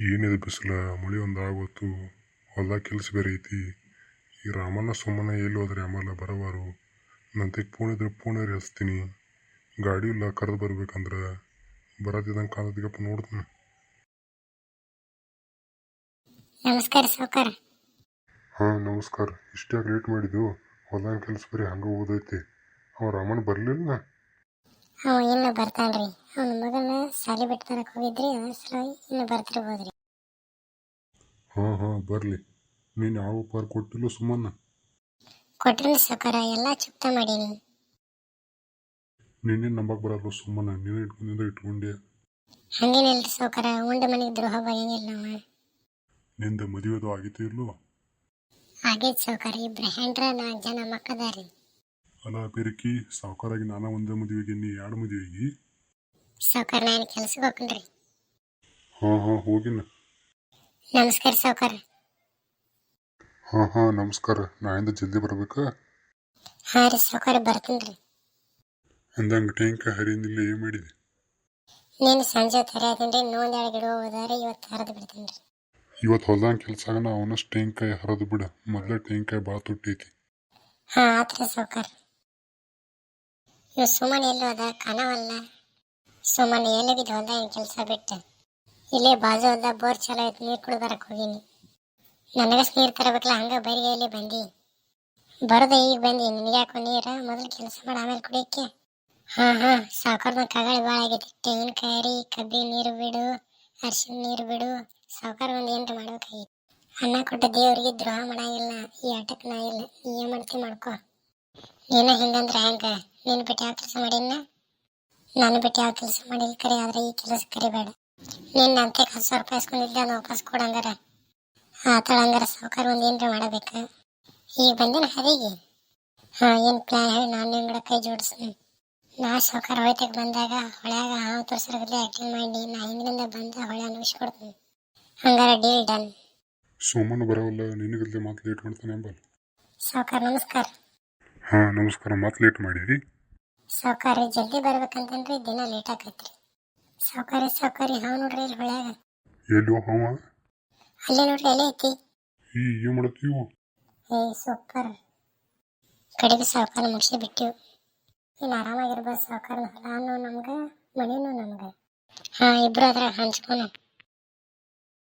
ಏನಿದೆ ಬಿಸಿಲ? ಮಳೆ ಒಂದು ಆಗೋತು ಹೊಲ್ದಾಗ ಕೆಲಸ ಬೇರೆ ಐತಿ. ಈ ರಾಮಣ್ಣ ಸುಮ್ಮನೆ ಎಲ್ಲಿ ಹೋದ್ರೆ ಆಮೇಲೆ ಬರವಾರು. ನಂತಿಗೆ ಫೋನ್ ಇದ್ರೆ ಫೋನ್ ಹಚ್ತೀನಿ. ಗಾಡಿ ಇಲ್ಲ ಕರೆದು ಬರ್ಬೇಕಂದ್ರೆ. ಬರತ್ತಿದ್ದಂಗೆ ಕಾಲದಿಗಪ್ಪ ನೋಡ್ತೀನಿ. ನಮಸ್ಕಾರ ಸಾವುಕಾರ. ಹಾಂ ನಮಸ್ಕಾರ. ಇಷ್ಟ್ಯಾಕೆ ಲೇಟ್ ಮಾಡಿದ್ದು. ಹೊಲ್ದಾಗ ಕೆಲಸ ಬೇರೆ ಹಂಗೆ ಓದೈತಿ ಅವ ರಾಮಣ್ಣ ಬರಲಿಲ್ಲ. ಅವ ಇನ್ನು ಬರ್ತಾನ್ರಿ. ಅವನ ಮಗನ ಸಾಲಿ ಬಿಟ್ಟು ಬರಕ್ ಹೋಗಿದ್ರಿ ಅದ್ರ ಸಲುವಾಗಿ ಇನ್ನು ಬರ್ತಿರ್ಬೋದ್ರಿ. ಹಾಂ ಹಾಂ ಬರ್ಲಿ. ನೀನು ಯಾವ ಪಾರ್ ಕೊಟ್ಟಿಲ್ಲ ಸುಮ್ಮನ ಕೊಟ್ರಿ ಸಕರ ಎಲ್ಲ ಚುಪ್ತ ಮಾಡೀನಿ. ನಿನ್ನೆ ನಂಬಕ್ ಬರಲ್ಲ ಸುಮ್ಮನ ನೀನು ಇಟ್ಕೊಂಡಿದ್ರೆ ಇಟ್ಕೊಂಡೆ. ಹಂಗೇನಿಲ್ರಿ ಸೌಕರ ಉಂಡ ಮನೆಗೆ ದ್ರೋಹ ಬಗೆಂಗಿಲ್ಲ ನಾವು ನಿಂದ ಮದುವೆದು ಆಗಿತ್ತು ಇಲ್ಲೋ ಆಗೈತೆ ಸೌಕರ ಇಬ್ರು ಹೆಂಡ್ರ ನಾಲ್ಕು ಜನ ಮಕ್ಕದಾರಿ ಅಲ್ಲ ಬೆರಕಿ ಸಾವುಕಾರಾಗಿ ನಾನು ಒಂದೇ ಮದುವೆಗೆ ನೀ ಎರಡು ಮದುವೆಗೆ? ಸಾವುಕಾರ ನಾನು ಕೆಲಸಕ್ಕೆ ಹೋಗ್ಕೊಂಡ್ರಿ ಹಾಂ ಹಾಂ ಹೋಗಿನ. ನಮಸ್ಕಾರ ಸಾವುಕಾರ. ಹಾಂ ಹಾಂ ನಮಸ್ಕಾರ. ನಾಯಿಂದ ಜಲ್ದಿ ಬರ್ಬೇಕಾ? ಹಾಂ ರೀ ಸಾವುಕಾರ ಬರ್ತೀನಿ ಅಂದಂಗೆ ಟೇಂಕ ಹರಿಯಿಂದಿಲ್ಲ ಏನು ಮಾಡಿದೆ? ನೀನು ಸಂಜೆ ತೆರೆಯತೀನಿ ನೋಂದ್ ಎರಡು ಗಿಡ ಹೋದಾರೆ ಇವತ್ತು ಹರಿದು ಬಿಡ್ತೀನಿ ರೀ. ಇವತ್ತು ಹೊಲ್ದಂಗೆ ಕೆಲಸ ಆಗೋಣ ಅವನಷ್ಟು ಟೇಂಕಾಯಿ ಹರಿದು ಬಿಡ. ಮೊದಲೇ ಟೇಂಕಾಯಿ ಭಾಳ ತುಟ್ಟೈತಿ ಹಾಂ ಆತ್ರಿ ಸಾವುಕಾರ. ಇವ್ ಸುಮನ್ ಎಲ್ಲಿ ಹೋದ ಕಾಣವಲ್ಲ ಸುಮನ್ ಎಲ್ಲಿ ಬಿದ್ದು ಏನು ಕೆಲಸ ಬಿಟ್ಟು? ಇಲ್ಲೇ ಬಾಜು ಹೋದ ಬೋರ್ ಚಲೋ ಐತಿ ನೀರು ಕುಡ್ಬರಕ್ ಹೋಗಿನಿ. ನನಗಸ್ ನೀರು ತರಬೇಕಲ್ಲ, ಹಂಗ ಬರಿಗೆಯಲ್ಲಿ ಬಂದಿ? ಬರೋದ ಈಗ ಬಂದಿ ನಿನಗ್ಯಾಕೋ ನೀರ? ಮೊದಲು ಕೆಲಸ ಮಾಡಿ, ಆಮೇಲೆ ಕುಡಿಯಕ್ಕೆ? ಹಾ ಹಾ ಸಾವುಕಾರದ ಕಗಾಳಿ ಭಾಳ ಆಗೈತಿ. ತೆಂಗಿನಕಾಯಿ ಕಬ್ಬಿ ನೀರು ಬಿಡು, ಅರ್ಶಿನ ನೀರು ಬಿಡು ಸಾವುಕಾರ ಒಂದು ಏನ್ರ ಮಾಡ್ಬೇಕಾಗಿತ್ತು ಅನ್ನ ಕೊಟ್ಟ ದೇವ್ರಿಗೆ ದ್ರೋಹ ಮಾಡಂಗಿಲ್ಲ, ಈ ಆಟಕ್ಕೆ ನಾ ಇಲ್ಲ, ನೀ ಮಾಡ್ತಿ ಮಾಡ್ಕೋ. ನೀನ ಹಿಂಗಂದ್ರೆ ಹೆಂಗ? ನೀನು ಬಿಟ್ಟು ಯಾವ ಕೆಲಸ ಮಾಡಿನ ನಾನು ಬಿಟ್ಟು ಯಾವ ಕೆಲಸ ಮಾಡಿಲ್ಲ ಕರೆ ಆದರೆ ಈ ಕೆಲಸ ಕರಿಬೇಡ. ನೀನು ಅಂತ ಹತ್ತು ಸಾವಿರ ರೂಪಾಯಿ ಇಸ್ಕೊಂಡಿದ್ದೆ ಅದು ವಾಪಸ್ ಕೊಡಂಗಾರ ಆತಳ ಹಂಗಾರ ಸಾವುಕಾರ ಒಂದು ಏನ್ರ ಮಾಡಬೇಕು? ಈಗ ಬಂದಿನ ಹರಿಗೆ ಹಾ ಏನು ಪ್ಲಾನ್ ಹೇಳಿ ನಾನು ನಿಂಗಡ ಕೈ ಜೋಡಿಸ್ನಿ ನಾ ಸಾವುಕಾರ ಹೊಳಿತಕ್ಕೆ ಬಂದಾಗ ಹೊಳ್ಯಾಗ ಹಾವು ತೋರ್ಸರ್ಗಲ್ಲಿ ಆಕ್ಟಿಂಗ್ ಮಾಡಿ ನಾ ಹಿಂದಿನಿಂದ ಬಂದ ಹೊಳೆ ಅನ್ವಿಸ್ಕೊಡ್ತೀನಿ ಹಂಗಾರ ಡೀಲ್ ಡನ್ ಸೋಮಣ್ಣ ಬರೋಲ್ಲ ನಿನಗಲ್ದೆ ಮಾತು ಲೇಟ್ ಮಾಡ್ತಾನೆ ಅಂಬಲ್. ಸಾವುಕಾರ ನಮಸ್ಕಾರ. ಹಾಂ ನಮಸ್ಕಾರ ಮಾತು ಲೇಟ್ ಮಾಡಿರಿ ಸಾವುಕಾರಿ ಜಲ್ದಿ ಬರ್ಬೇಕಂತಂದ್ರೆ ದಿನ ಲೇಟ್ ಆಕೈತ್ರಿ. ಸಾವುಕಾರಿ ಸಾವುಕಾರಿ ಹಾವು ನೋಡ್ರಿ ಇಲ್ಲಿ ಹೊಳ್ಯಾಗ? ಎಲ್ಲೋ ಹಾವ? ಅಲ್ಲೇ ನೋಡ್ರಿ ಎಲ್ಲ ಐತಿ. ಈ ಏನ್ ಮಾಡತ್ತೀವ ಏ ಸೂಪರ್. ಕಡೆಗೆ ಸಾವುಕಾರ ಮುಗಿಸಿ ಬಿಟ್ಟಿವು. ಇನ್ನು ಆರಾಮಾಗಿರ್ಬೋದು ಸಾವುಕಾರ ಹೊಲಾನು ನಮ್ಗೆ ಮಣಿನೂ ನಮ್ಗೆ. ಹಾ ಇಬ್ರು ಅದ್ರಾಗ ಹಂಚ್ಕೊನು